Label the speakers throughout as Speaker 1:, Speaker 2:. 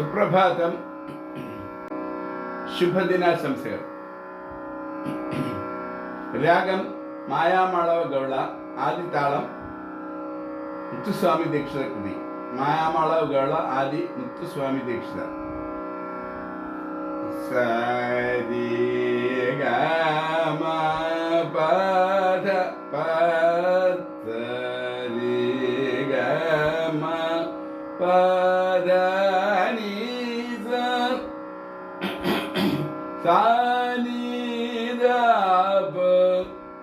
Speaker 1: സുപ്രഭാതം. ശുഭദിനാശംസകൾ. രാഗം മായാമളവ ഗൗള ആദിതാളം മുത്തുസ്വാമി ദീക്ഷിത കൃതി. മായാമളവ ഗൗള ആദി മുത്തുസ്വാമി ദീക്ഷിത. സരി ഗ പദ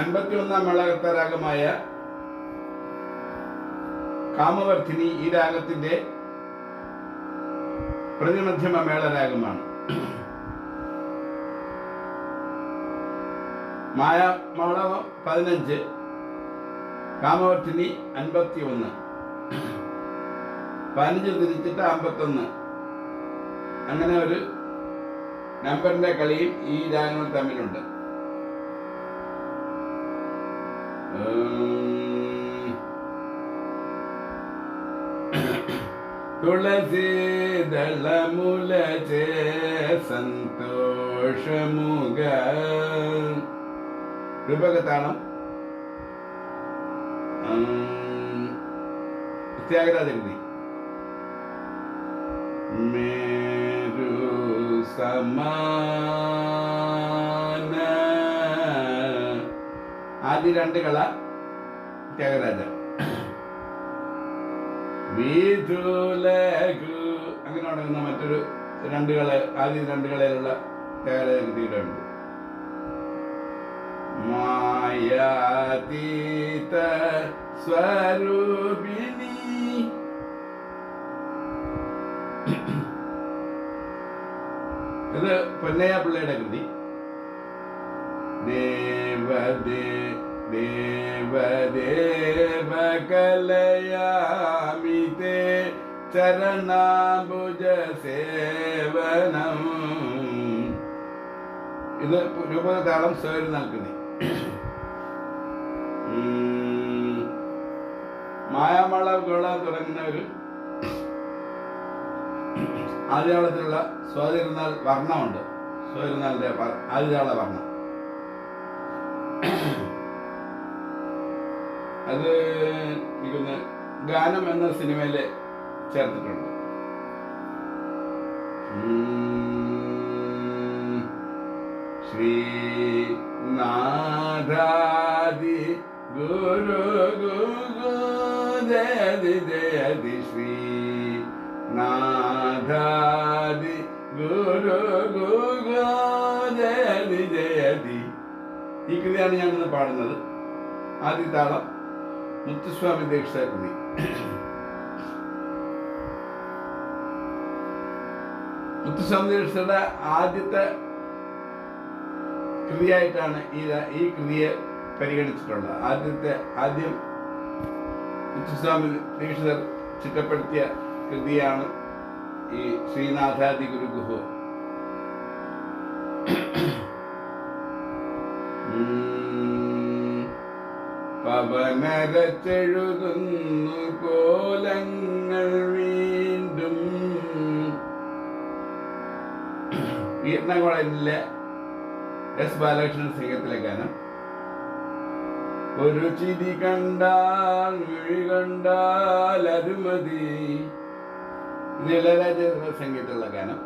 Speaker 1: അൻപത്തിയൊന്നാം മേളകത്തെ രാഗമായ കാമവർദ്ധിനി ഈ രാഗത്തിന്റെ പ്രതിമധ്യമ മേളരാഗമാണ്. മായാമളവം പതിനഞ്ച് കാമവർദ്ധിനി അൻപത്തി ഒന്ന് പതിനഞ്ച് തിരിച്ചിട്ട് അമ്പത്തൊന്ന്. അങ്ങനെ ഒരു നമ്പറിന്റെ കളിയും ഈ രാഗങ്ങൾ തമ്മിലുണ്ട്. తులసి దళములచే సంతోషముగా కృపగతాళం త్యాగరాజండి మేరు సమా ആദ്യ രണ്ട് കള ത്യാഗരാജ. അങ്ങനെ തുടങ്ങുന്ന മറ്റൊരു രണ്ട് കള ആദ്യ രണ്ട് കളയിലുള്ള ത്യാഗരാജ കൃതിയുടെ ഉണ്ട് മായാതീത സ്വരൂപിണി. ഇത് പൊന്നയ്യ പിള്ളയുടെ കൃതി. ദേവദേ ദേവദേവ കലയാമിതേ ചരണാംബുജ സേവനം. ഇത് രൂപതാളം സ്വയം നൽകുന്നു. മായാമളകള തുടങ്ങുന്ന ഒരു ആദ്യതാളത്തിലുള്ള സ്വാതിരുന്നാൾ വർണമുണ്ട്. സ്വാതിരുന്നാളിന്റെ ആദ്യതാള വർണം. അത് എനിക്കൊന്ന് ഗാനം എന്ന സിനിമയിൽ ചേർത്തിട്ടുണ്ട്. ശ്രീ ശ്രീനാഥാദി ഗുരു ഗുരുദയതി ജയതി ശ്രീ നാദാദി ഗുരു ഗുരുദയതി ജയതി ഈ കൃതിയാണ് ഞാനിന്ന് പാടുന്നത്. ആദ്യ താളം മുത്തുസ്വാമി ദീക്ഷ കൃതി മുത്തുസ്വാമി ദീക്ഷയുടെ ആദ്യത്തെ കൃതിയായിട്ടാണ് ഈ ഈ കൃതിയെ പരിഗണിച്ചിട്ടുള്ളത്. ആദ്യത്തെ ആദ്യം മുത്തുസ്വാമി ദീക്ഷിതർ ചിട്ടപ്പെടുത്തിയ കൃതിയാണ് ഈ ശ്രീനാഥാദി ഗുരുഗുഹു. പവനരച്ചെഴുതുന്നു കോലങ്ങൾ വീണ്ടും. ഈർണകുളനിലെ എസ് ബാലകൃഷ്ണൻ സംഗീതത്തിലെ ഗാനം. ഒരു ചിരി കണ്ടാൽ വിഴി കണ്ടാൽ അരുമതി. ഇത് സംഗീതമുള്ള ഗാനം. ഗാനം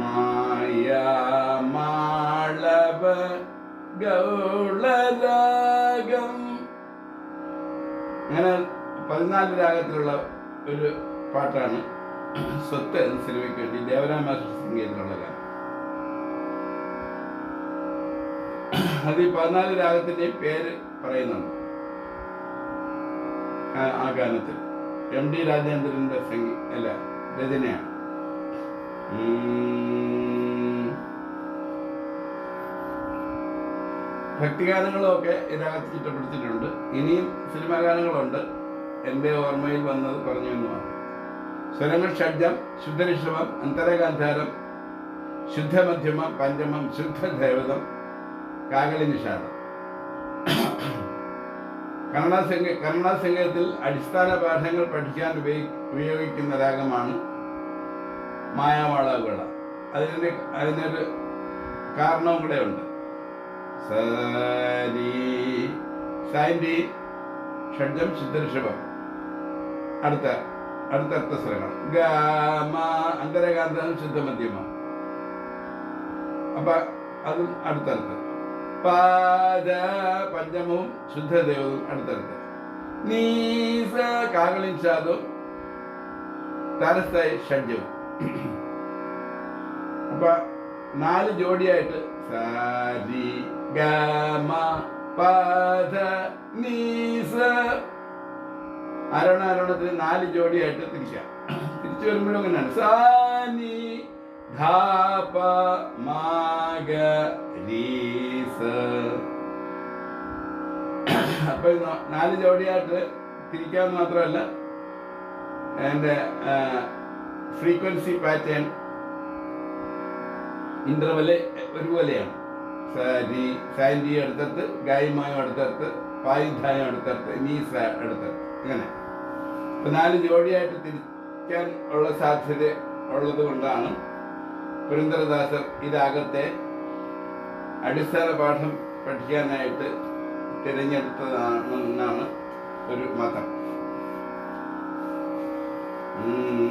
Speaker 1: മായാമാളവ അങ്ങനെ പതിനാല് രാഗത്തിലുള്ള ഒരു പാട്ടാണ് സ്വത്ത് എന്ന സിനിമയ്ക്ക് വേണ്ടി ദേവരാമ സംഗീതത്തിലുള്ള ഗാനം. അത് ഈ പതിനാല് രാഗത്തിന്റെ പേര് പറയുന്നുണ്ട്. ആ ഗാനത്തിൽ. എം ഡി രാജേന്ദ്രന്റെ സംഗീ അല്ല രചനയാണ്. ഭക്തിഗാനങ്ങളും ഒക്കെ ഇതിനകത്ത് ചിട്ടപ്പെടുത്തിയിട്ടുണ്ട്. ഇനിയും സിനിമാ ഗാനങ്ങളുണ്ട്. എന്റെ ഓർമ്മയിൽ വന്നത് പറഞ്ഞു എന്ന് മാത്രം. സ്വരങ്ങൾ ഷഡ്ജം ശുദ്ധനിഷമം അന്തരഗാന്ധാരം ശുദ്ധമധ്യമം പഞ്ചമം ശുദ്ധദേവതം കാകളി നിഷാദം കർണാസംഗ സംഗീതത്തിൽ അടിസ്ഥാന പാഠങ്ങൾ പഠിക്കാൻ ഉപയോഗി ഉപയോഗിക്കുന്ന രാഗമാണ് മായാവാളകുള. അതിന് അതിനൊരു കാരണവും കൂടെ ഉണ്ട്. സരി. സാൻഡി ഷഡ്ജം ശുദ്ധഋഷഭം അടുത്ത അടുത്ത അടുത്ത സ്വരങ്ങൾ ഗാമ അന്തരകാന്തം ശുദ്ധമധ്യമം. അപ്പൊ അതും അടുത്തടുത്ത് പാദ പഞ്ചമവും ശുദ്ധദേവവും അടുത്തടുത്ത് നീസ കാകളിൻ ശാദവും താരസ്ഥായി ഷഡ്ജവും. അപ്പൊ നാല് ജോഡിയായിട്ട് സാരി. ഗമ പദ നീസ. ആരോണ ആരോണത്തിന് നാല് ജോഡിയായിട്ട് തിരിക്കാം. തിരിച്ചു വരുമ്പോഴും അങ്ങനെയാണ്. സാനി ധാപ മാഗ രീസ അപ്പൊ നാല് ജോഡിയായിട്ട് തിരിക്കാൻ മാത്രമല്ല എന്റെ ഫ്രീക്വൻസി പാറ്റേൺ ഇന്റർവൽ ഒരുപോലെയാണ്. സാരി സാൻഡി അടുത്തടുത്ത് ഗായിമായും അടുത്തടുത്ത് പായുധായം അടുത്തടുത്ത് നീസ അടുത്തടുത്ത് ഇങ്ങനെ. നാല് ജോഡിയായിട്ട് തിരിക്കാൻ ഉള്ള സാധ്യത ഉള്ളത് കൊണ്ടാണ് ഇതാകത്തെ അടിസ്ഥാന പാഠം പഠിക്കാനായിട്ട് തിരഞ്ഞെടുത്തതാണെന്നാണ് ഒരു മതം. ഉം,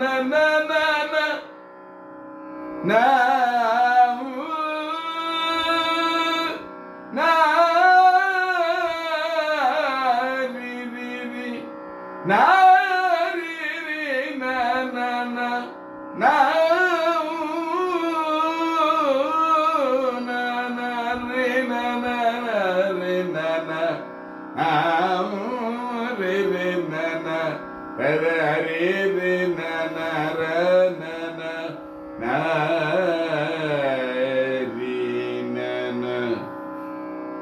Speaker 1: na na na na na.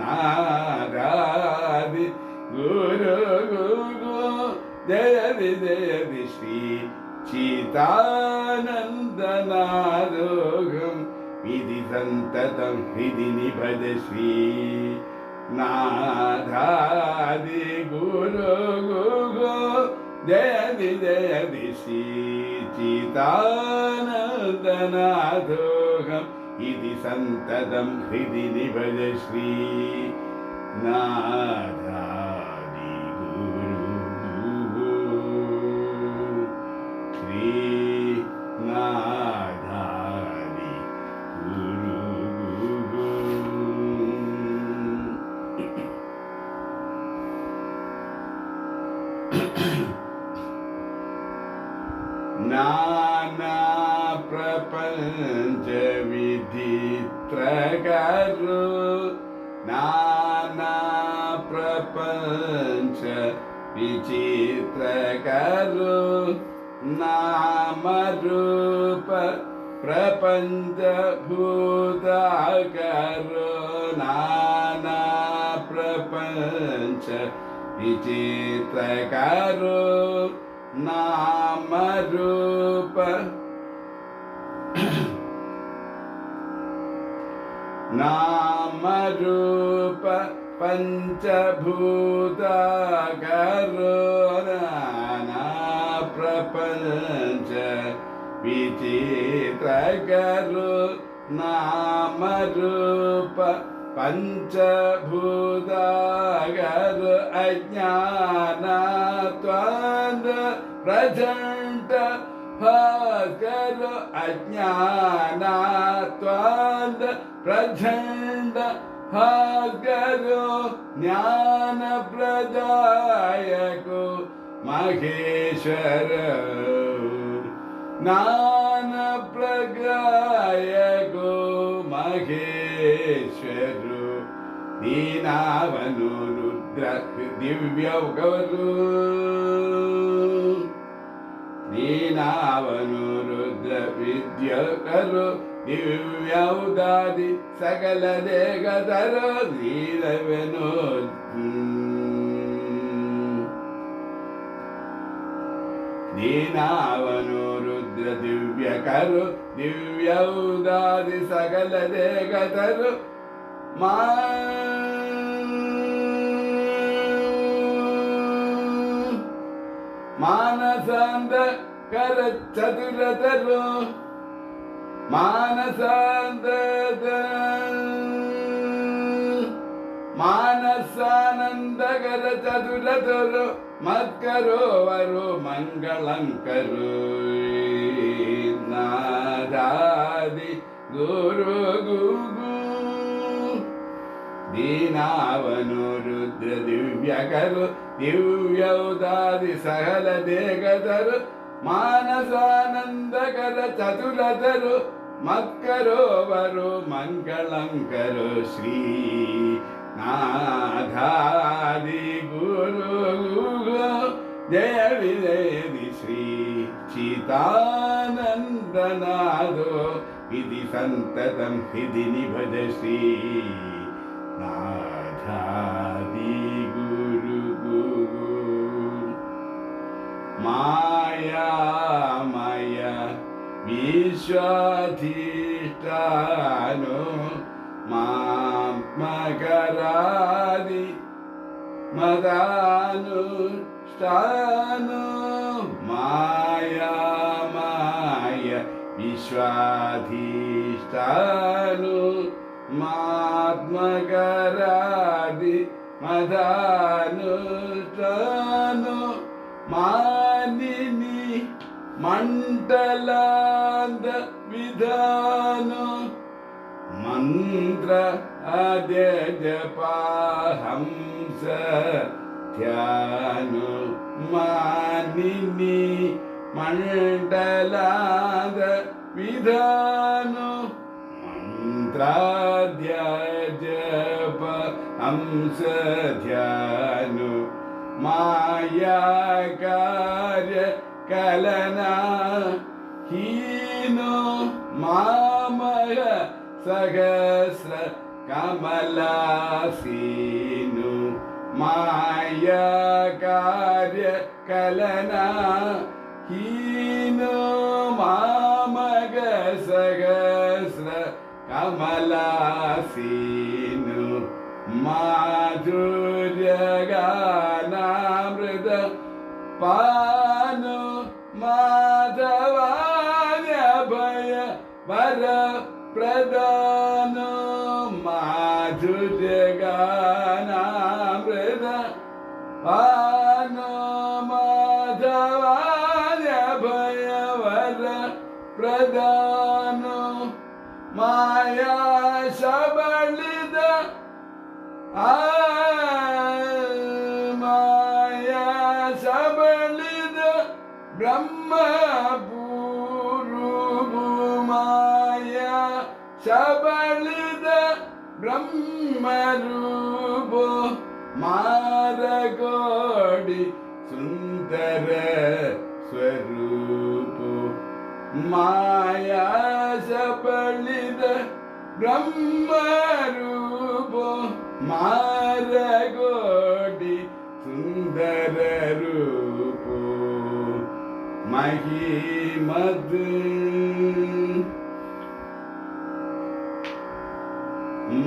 Speaker 1: ನಾರಾದಿ ಗುರು ಗುರು ದೇವಿ ದೇವಿ ಶ್ರೀ ಚೀತಾನಂದನಾರೋಗಂ ವಿಧಿ ಸಂತತಂ ಹೃದಿ ನಿಭದ ಶ್ರೀ ನಾರಾದಿ ಗುರು ಗುರು दयति दयति श्रीचितानदनाधोगम् इति सन्ततं हृदि निभज श्री ना जित्र करो नाम रूप प्रपंच भूत करो नाना प्रपञ्च विचित्रकरु नामरूप नामरूप पञ्चभूत विचित्रकरु नामरूप पञ्चभूतागरु अज्ञानात्वान् अज्ञानत्वा प्रझण्ड अज्ञानात्वान् अज्ञानात्वा భాగరు జ్ఞాన ప్రదాయకు మహేశ్వర జ్ఞాన ప్రగాయకు మహేశ్వరు నీనావను రుద్ర దివ్య ఒకరు నీనావను రుద్ర విద్యకరు ಯಾವುದಾದಿ ಸಕಲ ದೇಗದರ ನೀರವೆನು? ದೀನಾವನು ರುದ್ರ ದಿವ್ಯ ಕರು ದಿವ್ಯೌದಾದಿ ಸಕಲ ದೇಗದರು ಮಾ ಮಾನಸಾಂಧ ಕರ ಚತುರತರು ಮಾನಸಾನಂದ ಮಾನಸಾನಂದಗದ ಚದುಲ ತೊಲು ಮತ್ಕರೋವರು ಮಂಗಳಂಕರು. ನಾದಾದಿ ಗುರು ಗುಗು. ದೀನಾವನು ರುದ್ರ ದಿವ್ಯಕರು ದಿವ್ಯೌದಾದಿ ಸಹಲ ದೇಗದರು ಮಾನಸಾನಂದಕರ ಚತುರದರು मत्करो वरो मङ्गलं करो श्री नाधादिगुरु जय विजयदि श्री चितानन्दनादो इति सन्ततं हृदि निभज श्री नाधादिगुरुगुरु माया ఈశ్వాధిష్టాను మాకరాది మదానుష్టాను మాయా మాయ విశ్వాధిష్టాను మాత్మకరాది మదానుష్టాను మానిని మండలా മന്ത്ര അദ്യ ജപാഹംസ ധ്യാനോ മാനിനി മണ്ഡലാന്ത വിധാനോ മന്ത്രാദ്യ ജപ ഹംസ ധ്യാനോ മായാകാര്യ കലന സഹസ്ര കമലാസീനു മായാകാര്യ കലന ഹീനോ മാമക സഹസ്ര കമലാസീനു മാ മാധുര്യഗാനാമൃത പാനു മാധവായ ഭയ प्रदान माधुर्य गाना प्रदान ಮರುಬ ಮಾರಗೋಡಿ ಸುಂದರ ಸ್ವರೂಪ ಮಾಯಾ ಸಪಳಿದ ಬ್ರಹ್ಮರೂಪ ಮಾರಗೋಡಿ ಸುಂದರ ರೂಪ ಮಹಿಮದು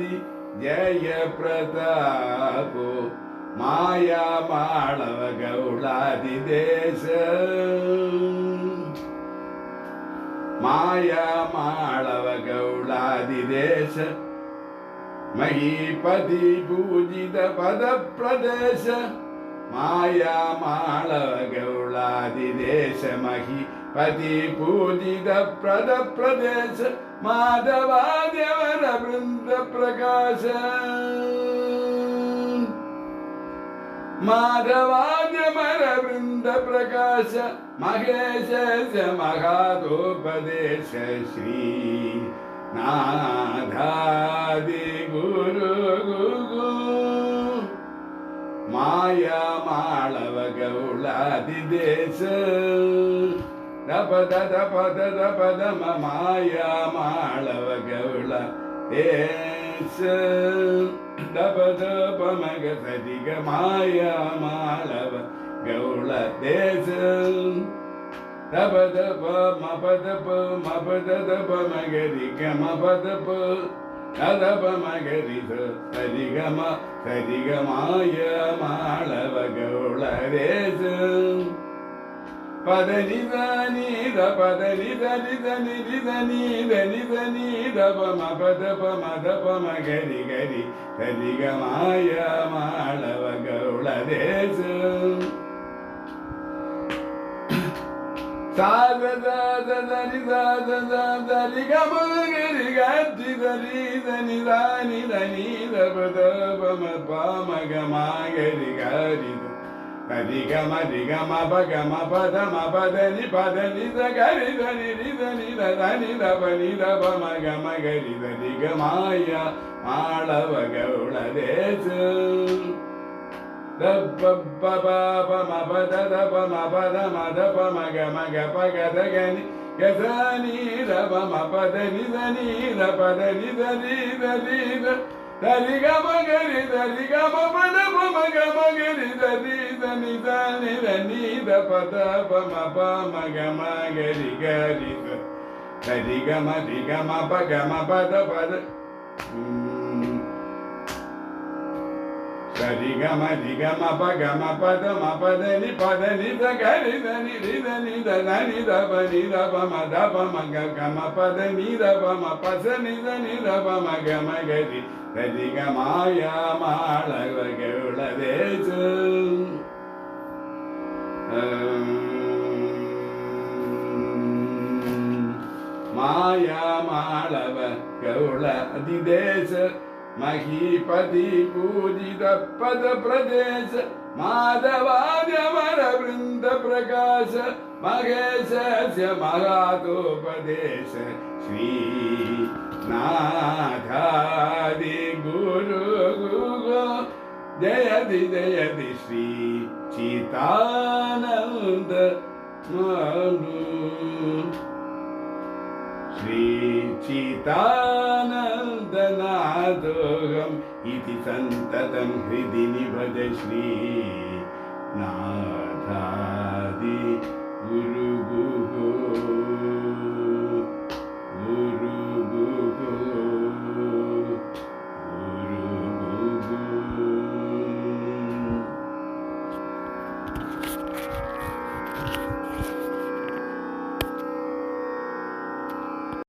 Speaker 1: ಜಗದಿ ಜಯ ಪ್ರತಾಪೋ ಮಾಯಾ ಮಾಳವ ಗೌಳಾದಿ ದೇಶ ಮಾಯಾ ಮಾಳವ ಗೌಳಾದಿ ದೇಶ ಮಹಿಪತಿ ಪೂಜಿತ ಪದ ಪ್ರದೇಶ ಮಾಯಾ ಮಾಳವ ಗೌಳಾದಿ ದೇಶ ಮಹಿಪತಿ ಪೂಜಿತ ಪದ ಪ್ರದೇಶ വൃന്ദ പ്രകാശ മാധവാദ്യമര വൃന്ദപ്രകാശ മഹേശ മഹാദോപദേശ ശ്രീ നാദാദി ഗുരു ഗുരു മായാ മാളവ ದಪದ ದಪದ ದಪದ ಮಾಯ ಮಾಳವಗೌಳ ಏಸ ದಪದ ಪಮಗ ಸದಿಗ ಮಾಯ ಮಾಳವ ಗೌಳ ದೇಶ ದಪದ ಪ ಮಪದ ಪ ಮಪದ ದಪ ಮಗರಿ ಗಮ ಪದ ಪ ಕದಪ ಮಗರಿ ಸರಿಗಮ ಸರಿಗಮಾಯ ಮಾ పదని దాని ద పదని దని దని దని దని దని ద పమ పద పమ ద పమ గరి గరి తనిగ మాయ మాళవ గౌళ దేశం. సాదని దాదని గరి గరి దని దని దాని దని ద పద పమ పామ గమా గరి గరి గమ నిగమ భగమ పదమ పదని పదని గరి దని రిదని దని దని దమ గమ గరి దని గమాయ మాళవ గౌడ దేశ గని గదని రమ పదని దని పదని దని దని దరిగా మగరి దరిగా మమద మగ మగరి దరి దని దాని రని ద పద పమ పమగ మగరి గరి దరిగమ దిగమ పగమ పద పద. சரிகம திகம பகம பதம பதனி பதனி தகரி தனி ரிதனி தனி தப நிதபம தபம கம பத நிதபம பச நித நிதபம கம கதி சரிகமாயமாளவகுளதேசு மாயமாளவ கவுள அதிதேச महीपति पूजित पद प्रदेश माधवाद्यवर वृंद प्रकाश महेशस्य महातोपदेश श्रीनाथादि गुरु गुरु जयति जयति श्री चितानन्द मनु। श्रीचितानन्दनादोहम् इति सन्ततं हृदि निभज श्री नाथादि गुरुगुः